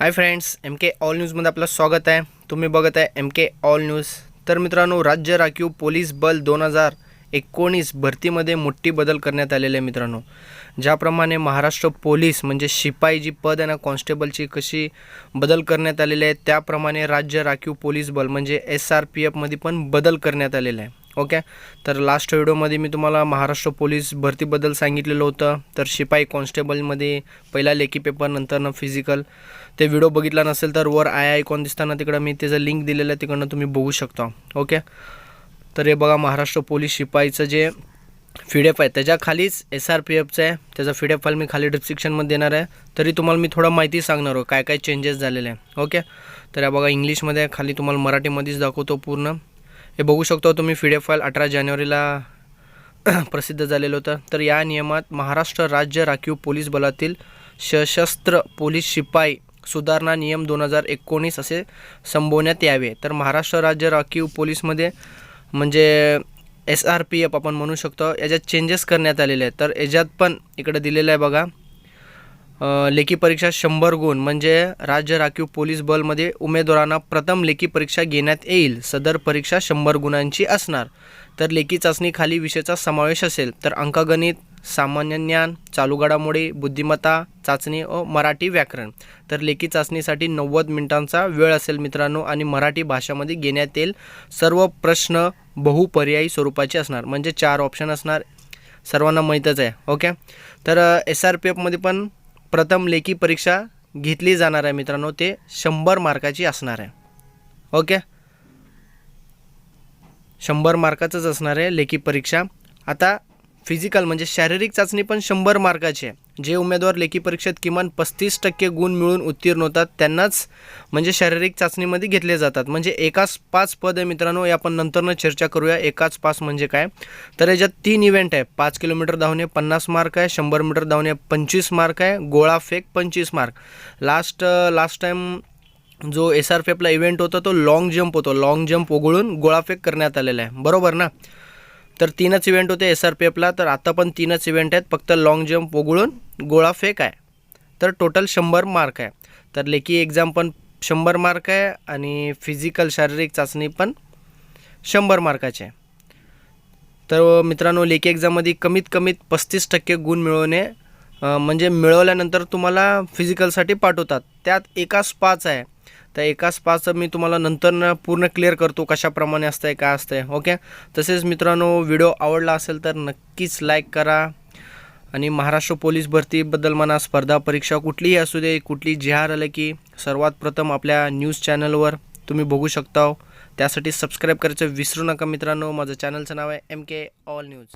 Hi friends M K all न्यूजमध्ये आपलं स्वागत आहे. तुम्ही बघत आहे एम के ऑल न्यूज तर मित्रांनो राज्य राखीव पोलीस बल दोन हजार एकोणीस भरतीमध्ये मोठी बदल करण्यात आलेले आहे मित्रांनो. ज्याप्रमाणे महाराष्ट्र पोलीस म्हणजे शिपाई जी पद आहे ना कॉन्स्टेबलची कशी बदल करण्यात आलेली आहे त्याप्रमाणे राज्य राखीव पोलीस बल म्हणजे एस आर पी एफमध्ये पण बदल करण्यात आलेला आहे. ओके? तर लास्ट व्हिडिओमध्ये मी तुम्हाला महाराष्ट्र पोलीस भरतीबद्दल सांगितलेलं होतं. तर शिपाई कॉन्स्टेबलमध्ये पहिला लेखी पेपर नंतरनं फिजिकल ते व्हिडिओ बघितला नसेल तर वर आय आयकॉन दिसताना तिकडं मी त्याचं लिंक दिलेलं आहे तिकडनं तुम्ही बघू शकता. ओके? तर हे बघा महाराष्ट्र पोलीस शिपाईचं जे फिडेफ आहे त्याच्या खालीच एस आर पी एफचं आहे. त्याचा फिडेफ फाईल मी खाली डिस्क्रिप्शनमध्ये देणार आहे. तरी तुम्हाला मी थोडं माहिती सांगणार आहे काय काय चेंजेस झालेले आहे. ओके? तर या बघा इंग्लिशमध्ये खाली तुम्हाला मराठीमध्येच दाखवतो पूर्ण. हे बघू शकतो तुम्ही फिडेफ फाईल अठरा जानेवारीला प्रसिद्ध झालेलं होतं. तर या नियमात महाराष्ट्र राज्य राखीव पोलीस बलातील सशस्त्र पोलीस शिपाई सुधारणा नियम दोन हजार एकोणीस असे संबोधण्यात यावे. तर महाराष्ट्र राज्य राखीव पोलीसमध्ये म्हणजे एस आर पी एफ आपण म्हणू शकतो याच्यात चेंजेस करण्यात आलेले आहेत. तर याच्यात पण इकडे दिलेलं आहे बघा. लेखी परीक्षा शंभर गुण म्हणजे राज्य राखीव पोलीस बलमध्ये उमेदवारांना प्रथम लेखी परीक्षा घेण्यात येईल. सदर परीक्षा शंभर गुणांची असणार. तर लेखी चाचणी खाली विषयाचा समावेश असेल तर अंकगणित सामान्य ज्ञान चालू घडामोडी बुद्धिमत्ता चाचणी व मराठी व्याकरण. तर लेखी चाचणीसाठी नव्वद मिनिटांचा वेळ असेल मित्रांनो आणि मराठी भाषामध्ये घेण्यात येईल. सर्व प्रश्न बहुपर्यायी स्वरूपाचे असणार. म्हणजे चार ऑप्शन असणार. सर्वांना माहीतच आहे. ओके तर एस आर पी एफमध्ये पण प्रथम लेखी परीक्षा घेतली जाणार आहे मित्रांनो. ते शंभर मार्काची असणार आहे. ओके? शंभर मार्काचंच असणार आहे लेखी परीक्षा. आता फिजिकल म्हणजे शारीरिक चाचणी पण शंभर मार्काची आहे. जे उमेदवार लेखी परीक्षेत किमान पस्तीस टक्के गुण मिळून उत्तीर्ण होतात त्यांनाच म्हणजे शारीरिक चाचणीमध्ये घेतले जातात. म्हणजे एकाच पाच पद आहे मित्रांनो या आपण नंतरनं चर्चा करूया. एकाच पाच म्हणजे काय? तर याच्यात तीन इव्हेंट आहे. पाच किलोमीटर धावणे पन्नास मार्क आहे शंभर मीटर धावणे पंचवीस मार्क आहे गोळा फेक पंचवीस मार्क. लास्ट लास्ट टाईम जो एस आर पी एफला इव्हेंट होता तो लाँग जंप होतो. लाँग जंप वगळून गोळाफेक करण्यात आलेला आहे. बरोबर ना? तर तीनच इव्हेंट होते एस आर पी एफला तर आता पण तीनच इव्हेंट आहेत. फक्त लाँग जंप वगळून गोळाफेक आहे. तर टोटल शंभर मार्क आहे. तर लेखी एक्झाम पण शंभर मार्क आहे आणि फिजिकल शारीरिक चाचणी पण शंभर मार्काची आहे. तर मित्रांनो लेखी एक्झाममध्ये कमीत कमीत पस्तीस टक्के गुण मिळवणे म्हणजे मिळवल्यानंतर तुम्हाला फिजिकलसाठी पाठवतात. त्यात एकाच पाच आहे. तर एकाच पाचचं मी तुम्हाला नंतर पूर्ण क्लिअर करतो कशाप्रमाणे असतं आहे काय असतं आहे ओके तसेच मित्रांनो व्हिडिओ आवडला असेल तर नक्कीच लाईक करा. आणि महाराष्ट्र पोलीस भरतीबद्दल म्हणा स्पर्धा परीक्षा कुठलीही असू दे कुठली जिहार आलं की सर्वात प्रथम आपल्या न्यूज चॅनलवर तुम्ही बघू शकता. त्यासाठी सबस्क्राईब करायचं विसरू नका मित्रांनो. माझं चॅनलचं नाव आहे एम के ऑल न्यूज